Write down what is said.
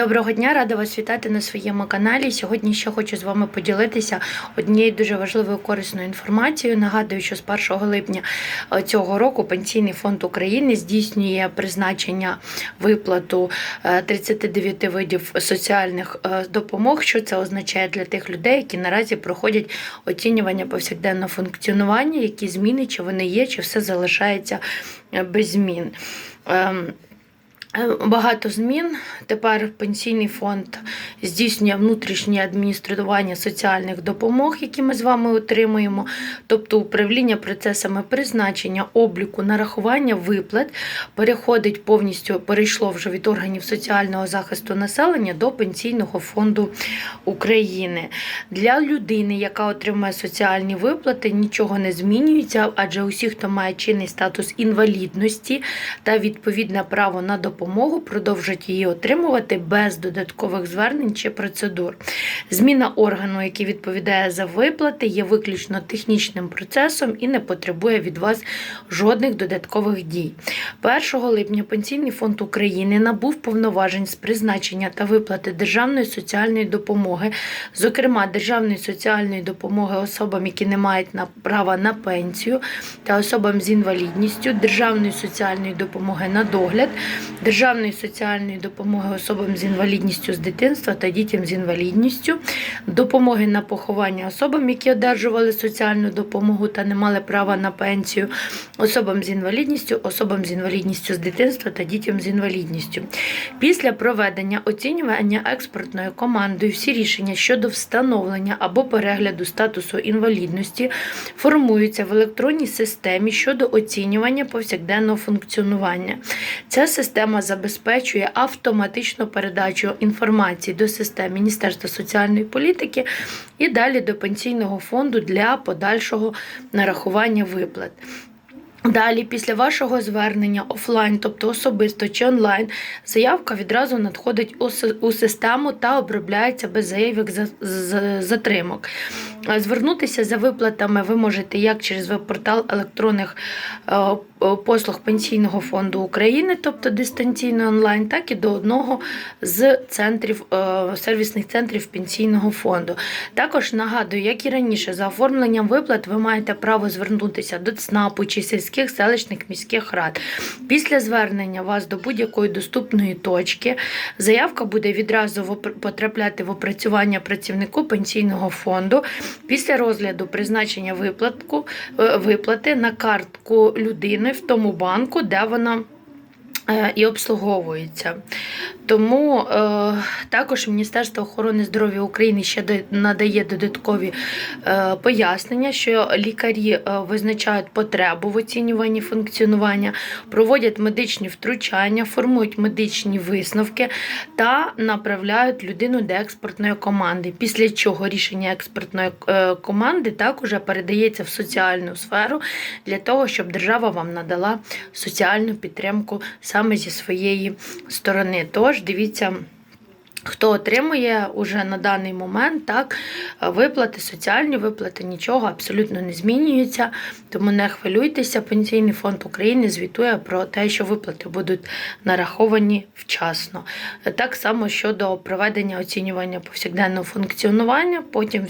Доброго дня, рада вас вітати на своєму каналі. Сьогодні ще хочу з вами поділитися однією дуже важливою корисною інформацією. Нагадую, що з 1 липня е, цього року Пенсійний фонд України здійснює призначення виплату е, 39 видів соціальних е, допомог. Що це означає для тих людей, які наразі проходять оцінювання повсякденного функціонування, які зміни, чи вони є, чи все залишається е, без змін. Е, Багато змін. Тепер пенсійний фонд здійснює внутрішнє адміністрування соціальних допомог, які ми з вами отримуємо, тобто управління процесами призначення, обліку, нарахування виплат переходить повністю, перейшло вже від органів соціального захисту населення до Пенсійного фонду України. Для людини, яка отримує соціальні виплати, нічого не змінюється, адже усі, хто має чинний статус інвалідності та відповідне право на допомогу, продовжать її отримувати без додаткових звернень чи процедур. Зміна органу, який відповідає за виплати, є виключно технічним процесом і не потребує від вас жодних додаткових дій. 1 липня Пенсійний фонд України набув повноважень з призначення та виплати державної соціальної допомоги, зокрема державної соціальної допомоги особам, які не мають права на пенсію, та особам з інвалідністю, державної соціальної допомоги на догляд, державної соціальної допомоги особам з інвалідністю з дитинства та дітям з інвалідністю, допомоги на поховання особам, які одержували соціальну допомогу та не мали права на пенсію, особам з інвалідністю, особам з інвалідністю з дитинства та дітям з інвалідністю. Після проведення оцінювання експертною командою всі рішення щодо встановлення або перегляду статусу інвалідності формуються в електронній системі щодо оцінювання повсякденного функціонування. Ця система забезпечує автоматичну передачу інформації до систем Міністерства соціальної політики і далі до пенсійного фонду для подальшого нарахування виплат. Далі, після вашого звернення офлайн, тобто особисто чи онлайн, заявка відразу надходить у систему та обробляється без заявок затримок. Е, Звернутися за виплатами ви можете як через веб-портал електронних е, е, послуг Пенсійного фонду України, тобто дистанційно онлайн, так і до одного з центрів сервісних центрів пенсійного фонду. Також нагадую, як і раніше, за оформленням виплат ви маєте право звернутися до ЦНАПу чи сільських селищних міських рад. Після звернення вас до будь-якої доступної точки заявка буде відразу потрапляти в опрацювання працівнику пенсійного фонду. Після розгляду призначення виплатку, е, виплати на картку людини в тому банку, де вона і обслуговується. Тому е, також Міністерство охорони здоров'я України ще надає додаткові е, пояснення, що лікарі е, визначають потребу в оцінюванні функціонування, проводять медичні втручання, формують медичні висновки та направляють людину до експертної команди. Після чого рішення експертної е, команди також передається в соціальну сферу для того, щоб держава вам надала соціальну підтримку саме зі своєї сторони. Тож дивіться. Хто отримує уже на даний момент так виплати, соціальні виплати, нічого абсолютно не змінюється. Тому не хвилюйтеся. Пенсійний фонд України звітує про те, що виплати будуть нараховані вчасно. Так само щодо проведення оцінювання повсякденного функціонування, потім